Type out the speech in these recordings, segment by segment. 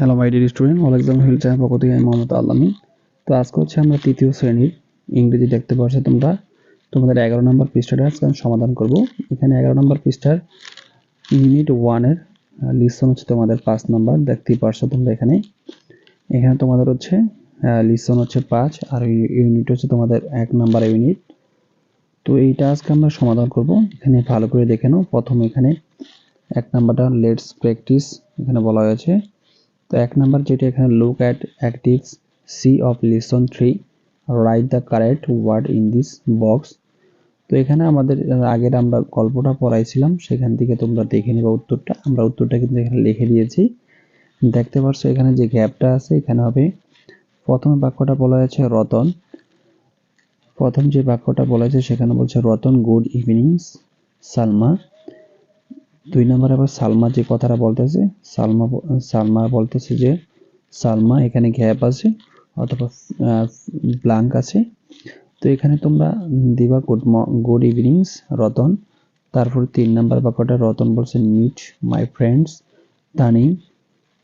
Hello my dear student all exam hill channel পক্ষ থেকে আমি মোহাম্মদ আল্লামিন। তো আজকে হচ্ছে আমরা তৃতীয় শ্রেণির ইংরেজি দেখতে পাচ্ছ তোমরা। তোমাদের এগারো নম্বর পৃষ্ঠাটা আজকে আমি সমাধান করব। এখানে এগারো নম্বর পৃষ্ঠার ইউনিট ওয়ানের লিসন হচ্ছে তোমাদের পাঁচ নম্বর, দেখতেই পারছ তোমরা এখানে। এখানে তোমাদের হচ্ছে লিসন হচ্ছে পাঁচ, আর ইউনিট হচ্ছে তোমাদের এক নাম্বার ইউনিট তো এইটা আজকে আমরা সমাধান করব। এখানে ভালো করে দেখে নাও। প্রথম এখানে এক নাম্বারটা লেটস প্র্যাকটিস এখানে বলা হয়েছে। তো এক নাম্বার যেটা এখানে look at activity C of listen three write the correct word in this box তো এখানে আমাদের আগের আমরা গল্পটা পড়াইছিলাম, সেখান থেকে তোমরা দেখে নিবা উত্তরটা। আমরা উত্তরটা কিন্তু এখানে লিখে দিয়েছি। দেখতে পারছ এখানে যে গ্যাপটা আছে, এখানে হবে, প্রথম বাক্যটা বলা হয়েছে রতন। প্রথম যে বাক্যটা বলা হয়েছে, সেখানে বলছে রতন গুড ইভিনিংস সালমা। দুই নম্বর আবার সালমা যে কথাটা বলতেছে, সালমা সালমা বলতেছে যে, সালমা, এখানে গ্যাপ আছে অথবা ব্লাঙ্ক আছে। তো এখানে তোমরা দিবা গুড গুড ইভিনিংস রতন। তারপর তিন নাম্বার বাক্যটা রতন বলছে meet my friends Tanim.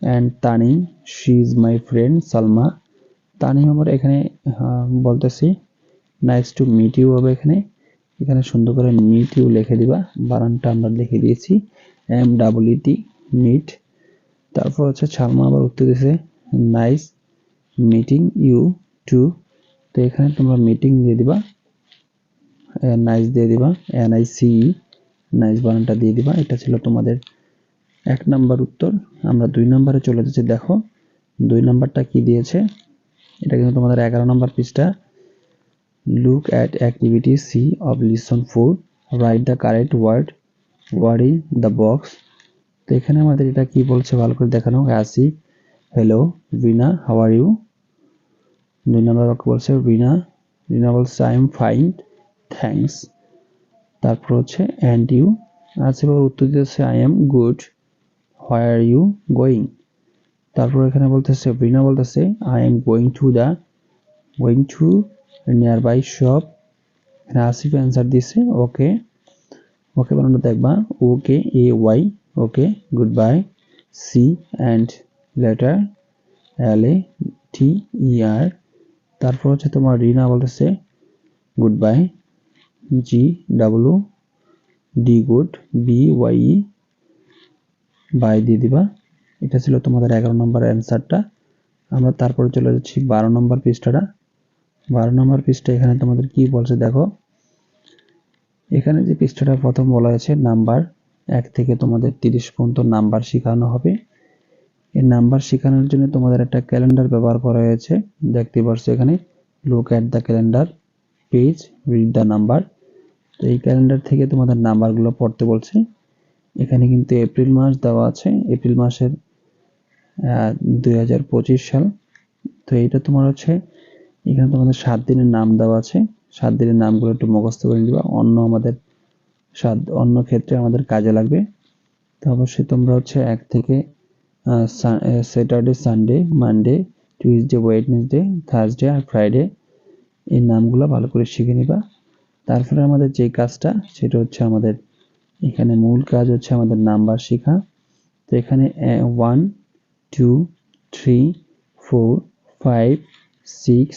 And Tanim she is my friend Salma. Tanim আমার এখানে বলতেছি নাইস টু মিট ইউ হবে এখানে। এখানে সুন্দর করে মিট ইউ লিখে দিবা। বানানটা আমরা লিখে দিয়েছি এম ডাবল ইটি মিট তারপর হচ্ছে ছালমা আবার উত্তর দিয়েছে নাইস মিটিং ইউ টু তো এখানে তোমরা মিটিং দিয়ে দিবা নাইস দিয়ে দিবা এন আই সি নাইস বানানটা দিয়ে দিবা। এটা ছিল তোমাদের এক নাম্বার উত্তর। আমরা দুই নাম্বারে চলে যাচ্ছি, দেখো। দুই নাম্বারটা কি দিয়েছে? এটা কিন্তু তোমাদের এগারো নাম্বার পৃষ্ঠা। Look at activity C of listen four write the correct word word in the box তো এখানে আমাদের এটা কি বলছে? ভালো করে দেখানো আসি। Hello Rina how are you দুই নম্বর বাক্য বলছে রিনা রিনা বলছে আই এম ফাইন থ্যাংকস তারপর হচ্ছে অ্যান্ড ইউ এবার উত্তর দিতেছে I am good where are you going তারপর এখানে বলতেছে রিনা বলতেছে I am going to the going to shop এখানে আসিফ অ্যান্সার দিছে ওকে ওকে বানানো দেখবা okay A Y okay good bye see and later L A T E R তারপর হচ্ছে তোমার রিনা বলতেছে good bye G W D good B Y bye দিয়ে দিবা। এটা ছিল তোমাদের এগারো নম্বর অ্যান্সারটা আমরা তারপরে চলে যাচ্ছি বারো নম্বর পৃষ্ঠাটা। বারো নম্বর পৃষ্ঠা, এখানে তোমাদের কি বলছে দেখো। এখানে যে পৃষ্ঠাটা প্রথম বলা হয়েছে, নাম্বার এক থেকে তোমাদের তিরিশ পর্যন্ত নাম্বার শেখানো হবে। এই নাম্বার শেখানোর জন্য তোমাদের একটা ক্যালেন্ডার ব্যবহার করা হয়েছে। দেখতে পারছ এখানে look at the calendar page read the number তো এই ক্যালেন্ডার থেকে তোমাদের নাম্বারগুলো পড়তে বলছে। এখানে কিন্তু এপ্রিল মাস দেওয়া আছে। এপ্রিল মাসের দুই হাজার পঁচিশ সাল। তো এইটা তোমার হচ্ছে এখানে তোমাদের সাত দিনের নাম দেওয়া আছে। সাত দিনের নামগুলো একটু মুখস্থ করে নিবা। অন্য আমাদের সাত, অন্য ক্ষেত্রে আমাদের কাজে লাগবে। তো অবশ্যই তোমরা হচ্ছে এক থেকে Saturday Sunday Monday Tuesday Wednesday Thursday আর ফ্রাইডে এই নামগুলো ভালো করে শিখে নিবা। তারপরে আমাদের যে কাজটা, সেটা হচ্ছে আমাদের এখানে মূল কাজ হচ্ছে আমাদের নাম্বার শেখা। তো এখানে one two three four five six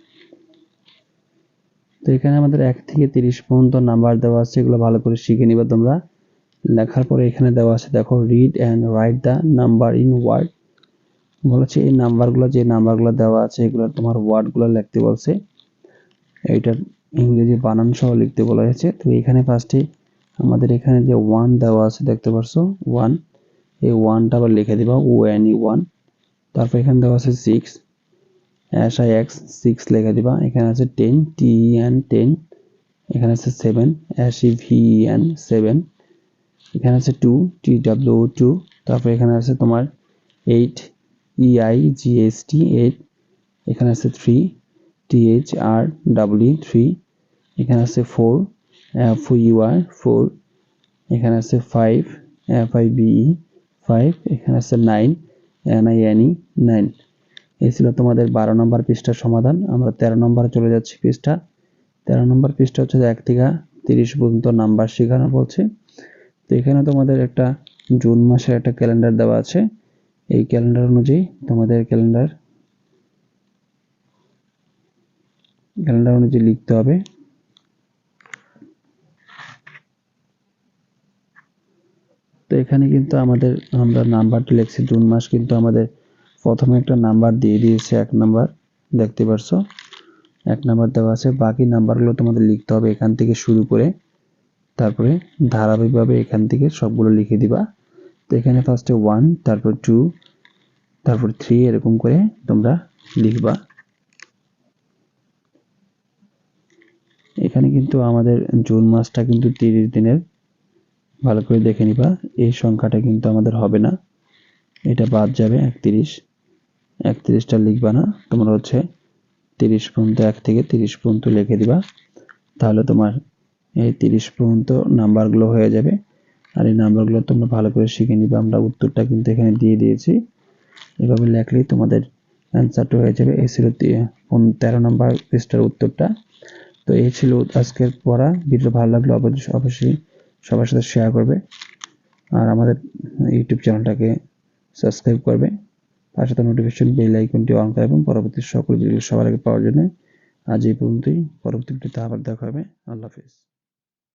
তো এখানে আমাদের এক থেকে তিরিশ পর্যন্ত নাম্বার দেওয়া আছে, এগুলো ভালো করে শিখে নিবে তোমরা। লেখার পরে এখানে দেওয়া আছে, দেখো read and write the number in word বলেছে এই নাম্বারগুলো, যে নাম্বারগুলো দেওয়া আছে, এগুলো তোমার ওয়ার্ডগুলো লিখতে বলছে। এইটার ইংরেজি বানান সহ লিখতে বলা হয়েছে। তো এখানে ফার্স্টে আমাদের এখানে যে ওয়ান দেওয়া আছে, দেখতে পারছ? ওয়ান এই ওয়ানটা আবার লিখে দিবা ও এন ই ওয়ান তারপর এখানে দেওয়া আছে six S I X six লিখে দিবা। এখানে আছে টেন টি এন টেন এখানে আছে seven S E V N seven এখানে আছে টু টি ডাব্লিউ টু তারপর এখানে আছে তোমার এইট ইআই জিএসটি এইট এখানে আছে three T H R W three এখানে আছে four F U R four এখানে আছে five F I B E five এখানে আছে nine N I N E nine এই ছিল তোমাদের বারো নম্বর পৃষ্ঠার সমাধান। আমরা তেরো নম্বরে চলে যাচ্ছি পৃষ্ঠা। তেরো নম্বর পৃষ্ঠা হচ্ছে এক থেকে তিরিশ পর্যন্ত নাম্বার শেখানো বলছে। তো এখানে তোমাদের একটা জুন মাসের একটা ক্যালেন্ডার দেওয়া আছে। এই ক্যালেন্ডার অনুযায়ী তোমাদের ক্যালেন্ডার ক্যালেন্ডার অনুযায়ী লিখতে হবে। তো এখানে কিন্তু আমাদের আমরা নাম্বারটি লিখছি, জুন মাস কিন্তু আমাদের প্রথমে একটা নাম্বার দিয়ে দিয়েছে এক নাম্বার, দেখতে পারছ? এক নাম্বার দেওয়া আছে, বাকি নাম্বারগুলো তোমাদের লিখতে হবে এখান থেকে শুরু করে, তারপরে ধারাবাহিকভাবে এখান থেকে সবগুলো লিখে দিবা। তো এখানে ফার্স্টে ওয়ান তারপর টু তারপর থ্রি এরকম করে তোমরা লিখবা। এখানে কিন্তু আমাদের জুন মাসটা কিন্তু তিরিশ দিনের, ভালো করে দেখে নিবা, এই সংখ্যাটা কিন্তু আমাদের হবে না, এটা বাদ যাবে একত্রিশ। একত্রিশটা লিখবা না, তোমরা হচ্ছে তিরিশ পর্যন্ত এক থেকে তিরিশ পর্যন্ত লিখে দিবা। তাহলে তোমার এই তিরিশ পর্যন্ত নাম্বারগুলো হয়ে যাবে। আর এই নাম্বারগুলো তোমরা ভালো করে শিখে নিবে। আমরা উত্তরটা কিন্তু এখানে দিয়ে দিয়েছি। এভাবে লেখলেই তোমাদের অ্যান্সারটা হয়ে যাবে। এই ছিল তেরো নম্বর পৃষ্ঠার উত্তরটা। তো এই ছিল আজকের পড়া। ভিডিও ভালো লাগলে অবশ্যই অবশ্যই সবার সাথে শেয়ার করবে। আর আমাদের ইউটিউব চ্যানেলটাকে সাবস্ক্রাইব করবে। তার সাথে নোটিফিকেশন বেল আইকনটি অন করা এবং পরবর্তী সকল ভিডিও সবার আগে পাওয়ার জন্য আজ এই পর্যন্তই। পরবর্তী ভিডিওতে আবার দেখা হবে। আল্লাহ হাফিজ।